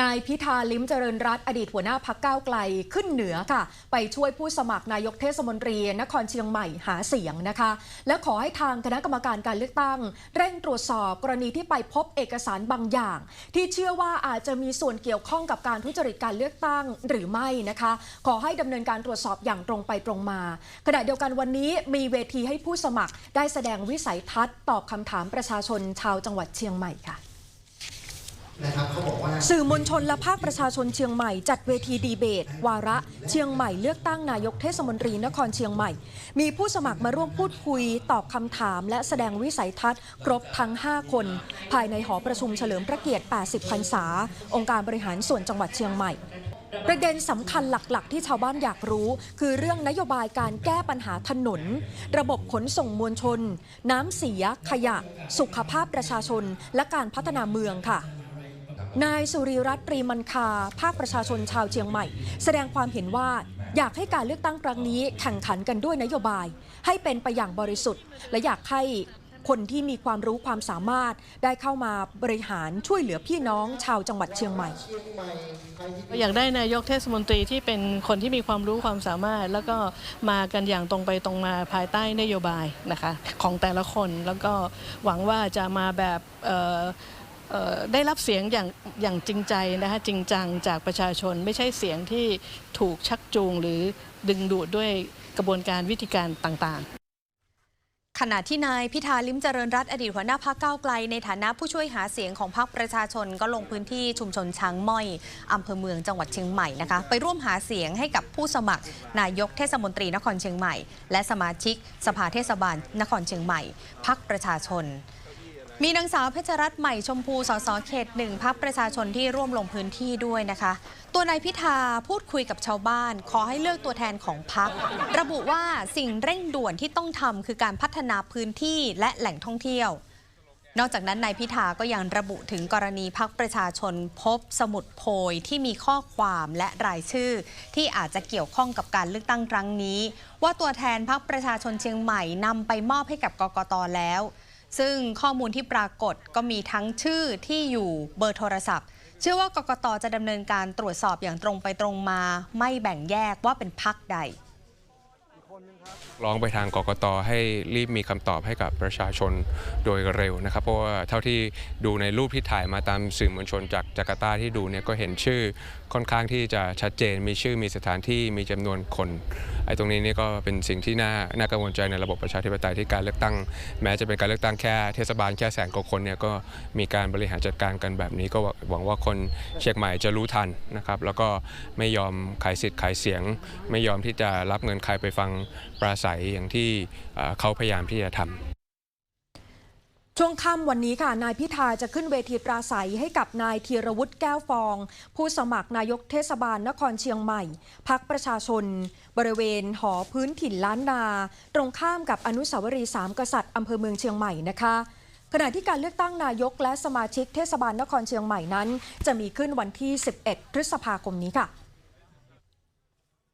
นายพิธาลิ้มเจริญรัตอดีตหัวหน้าพักก้าวไกลขึ้นเหนือค่ะ ไปช่วยผู้สมัครนายกเทศมนตรี นครเชียงใหม่หาเสียงนะคะ และขอให้ทางคณะกรรมการการเลือกตั้ง เร่งตรวจสอบกรณีที่ไปพบเอกสารบางอย่าง ที่เชื่อว่าอาจจะมีส่วนเกี่ยวข้องกับการทุจริตการเลือกตั้งหรือไม่นะคะ ขอให้ดำเนินการตรวจสอบอย่างตรงไปตรงมา ขณะเดียวกันวันนี้มีเวทีให้ผู้สมัครได้แสดงวิสัยทัศน์ตอบคำถามประชาชนชาวจังหวัดเชียงใหม่ค่ะ นะครับเขาบอกว่า สื่อมวลชนและภาคประชาชนเชียงใหม่จัดเวทีดีเบต วาระ เชียงใหม่เลือกตั้งนายกเทศมนตรีนครเชียงใหม่ มีผู้สมัครมาร่วมพูดคุย ตอบคำถาม และแสดงวิสัยทัศน์ ครบทั้ง 5 คน ภายในหอประชุมเฉลิมพระเกียรติ 80 พรรษา องค์การบริหารส่วนจังหวัดเชียงใหม่ประเด็นสำคัญหลัก ๆ ที่ชาวบ้านอยากรู้ คือเรื่องนโยบายการแก้ปัญหาถนน ระบบขนส่งมวลชน น้ำเสีย ขยะ สุขภาพประชาชน และการพัฒนาเมืองค่ะ นายสุริรัตน์ปรีมันคา ภาคประชาชนชาวเชียงใหม่ แสดงความเห็นว่าอยากให้การเลือกตั้งครั้งนี้แข่งขันกันด้วยนโยบาย ให้เป็นไปอย่างบริสุทธิ์ และอยากให้คนที่มีความรู้ความสามารถได้เข้ามาบริหารช่วยเหลือพี่น้องชาวจังหวัดเชียงใหม่ อยากได้นายกเทศมนตรีที่เป็นคนที่มีความรู้ความสามารถ แล้วก็มากันอย่างตรงไปตรงมาภายใต้นโยบายนะคะของแต่ละคนแล้วก็หวังว่าจะมาแบบ ได้รับเสียงอย่างอย่างจริงใจนะคะจริงจังจากประชาชนไม่ใช่เสียงที่ถูกชักจูงหรือดึงดูดด้วยกระบวนการวิธีการต่างๆขณะที่นายพิธาลิมเจริญรัตอดีตหัวหน้าพักเก้าไกล ในฐานะผู้ช่วยหาเสียงของพรรคประชาชนก็ลงพื้นที่ชุมชนช้างม้อยอำเภอเมืองจังหวัดเชียงใหม่นะคะไปร่วมหาเสียงให้กับผู้สมัคร นายกเทศมนตรีนครเชียงใหม่ และสมาชิก สภาเทศบาลนครเชียงใหม่พักประชาชน มีนางสาวเพชรรัตน์ใหม่ชมพูสสเขตหนึ่งพักประชาชนที่ร่วมลงพื้นที่ด้วยนะคะ ตัวนายพิธาพูดคุยกับชาวบ้าน ขอให้เลือกตัวแทนของพัก ระบุว่าสิ่งเร่งด่วนที่ต้องทำคือการพัฒนาพื้นที่และแหล่งท่องเที่ยว นอกจากนั้นนายพิธาก็ยังระบุถึงกรณีพักประชาชนพบสมุดโพยที่มีข้อความและรายชื่อ ที่อาจจะเกี่ยวข้องกับการเลือกตั้งครั้งนี้ ว่าตัวแทนพักประชาชนเชียงใหม่นำไปมอบให้กับกกตแล้ว ซึ่งข้อมูลที่ปรากฏก็มีทั้งชื่อที่อยู่เบอร์โทรศัพท์ เชื่อว่ากกตจะดำเนินการตรวจสอบอย่างตรงไปตรงมา ไม่แบ่งแยกว่าเป็นพักใด ร้องไปทางกกตให้รีบมีคำตอบให้กับประชาชนโดยเร็วนะครับ เพราะว่าเท่าที่ดูในรูปที่ถ่ายมาตามสื่อมวลชนจากจาการ์ตาที่ดูเนี่ยก็เห็นชื่อค่อนข้างที่จะชัดเจน มีชื่อมีสถานที่มีจำนวนคนไอ้ตรงนี้นี่ก็เป็นสิ่งที่น่าน่ากังวลใจในระบบประชาธิปไตยที่การเลือกตั้ง แม้จะเป็นการเลือกตั้งแค่เทศบาลแค่แสนกว่าคนเนี่ยก็มีการบริหารจัดการกันแบบนี้ ก็หวังว่าคนเชียงใหม่จะรู้ทันนะครับแล้วก็ไม่ยอมขายสิทธิ์ขายเสียง ไม่ยอมที่จะรับเงินใครไปฟังปราศัยอย่างที่เขาพยายามที่จะทำช่วงค่ำวันนี้ค่ะ นายพิธาจะขึ้นเวทีปราศัยให้กับนายธีรวุฒิแก้วฟอง ผู้สมัครนายกเทศบาลนครเชียงใหม่ พักประชาชน บริเวณหอพื้นถิ่นล้านนา ตรงข้ามกับอนุสาวรีย์สามกษัตริย์อำเภอเมืองเชียงใหม่นะคะขณะที่การเลือกตั้งนายกและสมาชิกเทศบาลนครเชียงใหม่นั้น จะมีขึ้นวันที่ 11 พฤษภาคมนี้ค่ะ